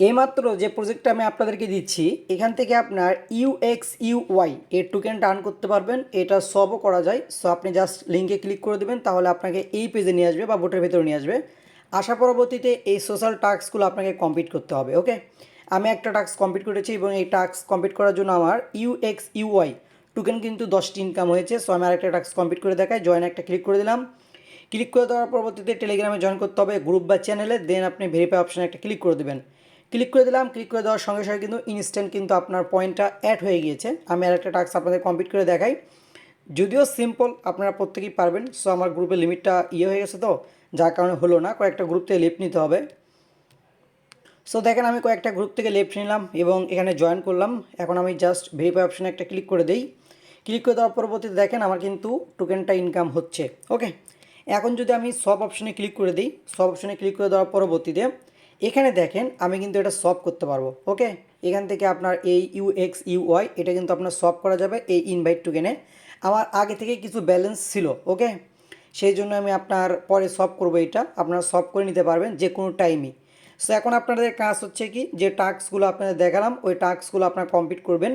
এইমাত্র যে প্রজেক্টটা আমি আপনাদেরকে দিচ্ছি, এখান থেকে আপনার ইউএক্স ইউওয়াই এর টোকেনটা আর্ন করতে পারবেন। এটা সবও করা যায়। সো আপনি জাস্ট লিঙ্কে ক্লিক করে দেবেন, তাহলে আপনাকে এই পেজে নিয়ে আসবে বা বোটের ভেতরে নিয়ে আসবে। আসা পরবর্তীতে এই সোশ্যাল টাস্কগুলো আপনাকে কমপ্লিট করতে হবে ওকে আমি একটা টাস্ক কমপ্লিট করেছি এবং এই টাস্ক কমপ্লিট করার জন্য আমার ইউএক্স ইউওয়াই টোকেন কিন্তু দশটি ইনকাম হয়েছে। সো আমি আরেকটা টাস্ক কমপ্লিট করে দেখাই জয়েন একটা ক্লিক করে দিলাম। ক্লিক করে দেওয়ার পরবর্তীতে টেলিগ্রামে জয়েন করতে হবে গ্রুপ বা চ্যানেলে দেন আপনি ভেরিফাই অপশানে একটা ক্লিক করে দেবেন। ক্লিক করে দিলাম, ক্লিক করে দেওয়ার সঙ্গে সঙ্গে কিন্তু ইনস্ট্যান্ট কিন্তু আপনার পয়েন্টটা অ্যাড হয়ে গিয়েছে। আমি আর একটা টাস্ক আপনাদের কমপ্লিট করে দেখাই। যদিও সিম্পল আপনারা প্রত্যেকেই পারবেন। সো আমার গ্রুপের লিমিটটা ইয়ে হয়ে গেছে তো, যার কারণে হলো না। কয়েকটা গ্রুপ থেকে লিফট নিতে হবে। সো দেখেন আমি কয়েকটা গ্রুপ থেকে লেফট নিলাম এবং এখানে জয়েন করলাম। এখন আমি জাস্ট ভেরিফাই অপশানে একটা ক্লিক করে দিই। ক্লিক করে দেওয়ার পরবর্তীতে দেখেন আমার কিন্তু টোকেনটা ইনকাম হচ্ছে। ওকে এখন যদি আমি সব অপশানে ক্লিক করে দিই, সব অপশানে ক্লিক করে দেওয়ার পরবর্তীতে এখানে দেখেন আমি কিন্তু এটা সলভ করতে পারব ওকে এখান থেকে আপনার এই ইউ ইউএক্স ইউওয়াই এটা কিন্তু আপনার সলভ করা যাবে এই ইনভাইট টোকেনে আমার আগে থেকে কিছু ব্যালেন্স ছিল ওকে সেই জন্য আমি আপনার পরে সলভ করব এটা, আপনারা সলভ করে নিতে পারবেন যে কোনো টাইমই সো এখন আপনাদের কাজ হচ্ছে কি? যে টাস্কগুলো আপনাদের দেখালাম, ওই টাস্কগুলো আপনারা কমপ্লিট করবেন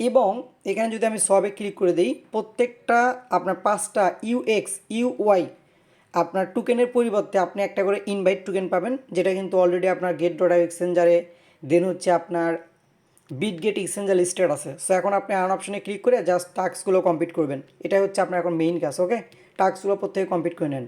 এবং এখানে যদি আমি সবে ক্লিক করে দিই, প্রত্যেকটা আপনার পাঁচটা ইউএক্স ইউওয়াই আপনার টোকেনের পরিবর্তে আপনি একটা করে ইনভাইট টুকেন পাবেন, যেটা কিন্তু অলরেডি আপনার গেট ডোডা এক্সচেঞ্জারে দেন হচ্ছে আপনার বিট গেট এক্সচেঞ্জার লিস্টেড আছে। সো এখন আপনি আন অপশনে ক্লিক করে জাস্ট টাস্কগুলো কমপ্লিট করবেন। এটাই হচ্ছে আপনার এখন মেইন কাজ ওকে টাস্কগুলো প্রত্যেকে কমপ্লিট করে নেন।